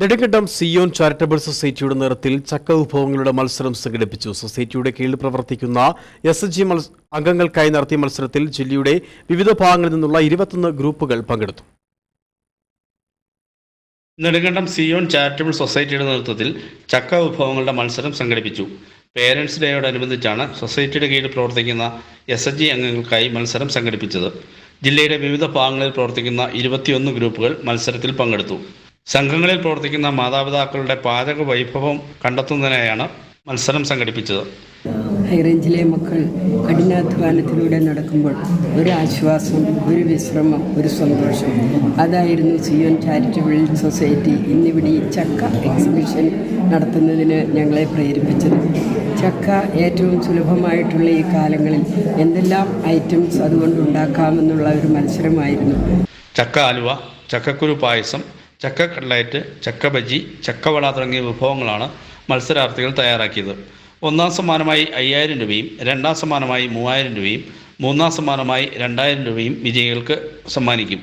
Nedumkandam Zion charitable സൊസൈറ്റിയുടെ നേതൃത്വത്തിൽ ചക്ക വിഭവങ്ങളുടെ മത്സരം സംഘടിപ്പിച്ചു. സൊസൈറ്റിയുടെ കീഴിൽ പ്രവർത്തിക്കുന്ന എസ് എസ് ജി അംഗങ്ങൾക്കായി നടത്തിയ മത്സരത്തിൽ ജില്ലയുടെ വിവിധ ഭാഗങ്ങളിൽ നിന്നുള്ള ഇരുപത്തൊന്ന് ഗ്രൂപ്പുകൾ പങ്കെടുത്തു. നെടുങ്കണ്ടം സിയോൺ ചാരിറ്റബിൾ സൊസൈറ്റിയുടെ നേതൃത്വത്തിൽ ചക്ക വിഭവങ്ങളുടെ മത്സരം സംഘടിപ്പിച്ചു. പേരൻസ് ഡേയോടനുബന്ധിച്ചാണ് സൊസൈറ്റിയുടെ കീഴിൽ പ്രവർത്തിക്കുന്ന എസ് എച്ച് ജി അംഗങ്ങൾക്കായി മത്സരം സംഘടിപ്പിച്ചത്. ജില്ലയുടെ വിവിധ ഭാഗങ്ങളിൽ പ്രവർത്തിക്കുന്ന ഇരുപത്തിയൊന്ന് ഗ്രൂപ്പുകൾ മത്സരത്തിൽ പങ്കെടുത്തു. സംഘങ്ങളിൽ പ്രവർത്തിക്കുന്ന മാതാപിതാക്കളുടെ പാചക വൈഭവം കണ്ടെത്തുന്നതിനായാണ് മത്സരം സംഘടിപ്പിച്ചത്. ഹൈറേഞ്ചിലെ മക്കൾ കഠിനാധ്വാനത്തിലൂടെ നടക്കുമ്പോൾ ഒരു ആശ്വാസം ഒരു വിശ്രമം ഒരു സന്തോഷം. അതായിരുന്നു സിയോൻ ചാരിറ്റബിൾ സൊസൈറ്റി. ഇന്നിവിടെ ഈ ചക്ക എക്സിബിഷൻ നടത്തുന്നതിന് ഞങ്ങളെ പ്രേരിപ്പിച്ചത്. ചക്ക ഏറ്റവും സുലഭമായിട്ടുള്ള ഈ കാലങ്ങളിൽ എന്തെല്ലാം ഐറ്റംസ് അതുകൊണ്ട് ഉണ്ടാക്കാമെന്നുള്ള ഒരു മത്സരമായിരുന്നു. ചക്ക ആലുവ ചക്കക്കുരു പായസം ചക്ക കട്ട്ലൈറ്റ് ചക്ക ബജി ചക്കവട തുടങ്ങിയ വിഭവങ്ങളാണ് മത്സരാർത്ഥികൾ തയ്യാറാക്കിയത്. ഒന്നാം സമ്മാനമായി അയ്യായിരം രൂപയും രണ്ടാം സമ്മാനമായി മൂവായിരം രൂപയും മൂന്നാം സമ്മാനമായി രണ്ടായിരം രൂപയും വിജയികൾക്ക് സമ്മാനിക്കും.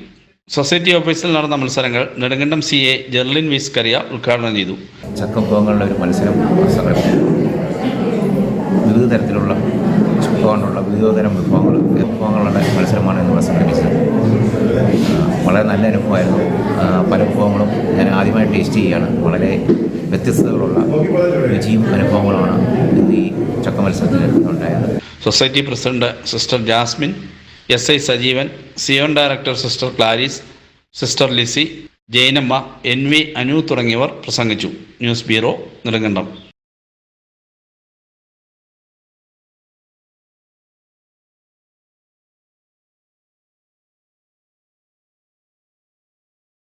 സൊസൈറ്റി ഓഫീസിൽ നടന്ന മത്സരങ്ങൾ നെടുങ്കണ്ടം സി എ ജെർലിൻ വിസ് കറിയ ഉദ്ഘാടനം ചെയ്തു. ചക്കവിഭവങ്ങളുടെ ഒരു മത്സരം വിവിധ തരത്തിലുള്ള വിഭവങ്ങളുള്ള കൊണ്ടുള്ള വിവിധ തരം വിഭവങ്ങൾ വിഭവങ്ങളുടെ മത്സരമാണ് ഇന്നിവിടെ സംഘടിപ്പിച്ചത്. വളരെ നല്ല അനുഭവമായിരുന്നു. ഞാൻ ആദ്യമായി ടേസ്റ്റ് ചെയ്യുകയാണ്. വളരെ വ്യത്യസ്തതകളുള്ള രുചിയും അനുഭവങ്ങളുമാണ് ഈ ചക്ക മത്സരത്തിൽ ഉണ്ടായത് society president sister Jasmine S I Sajeevan Zion director sister Clarice sister Lissy Jayanamma N V Anu തുടങ്ങിയവർ പ്രസംഗിച്ചു. News bureau Nedumkandam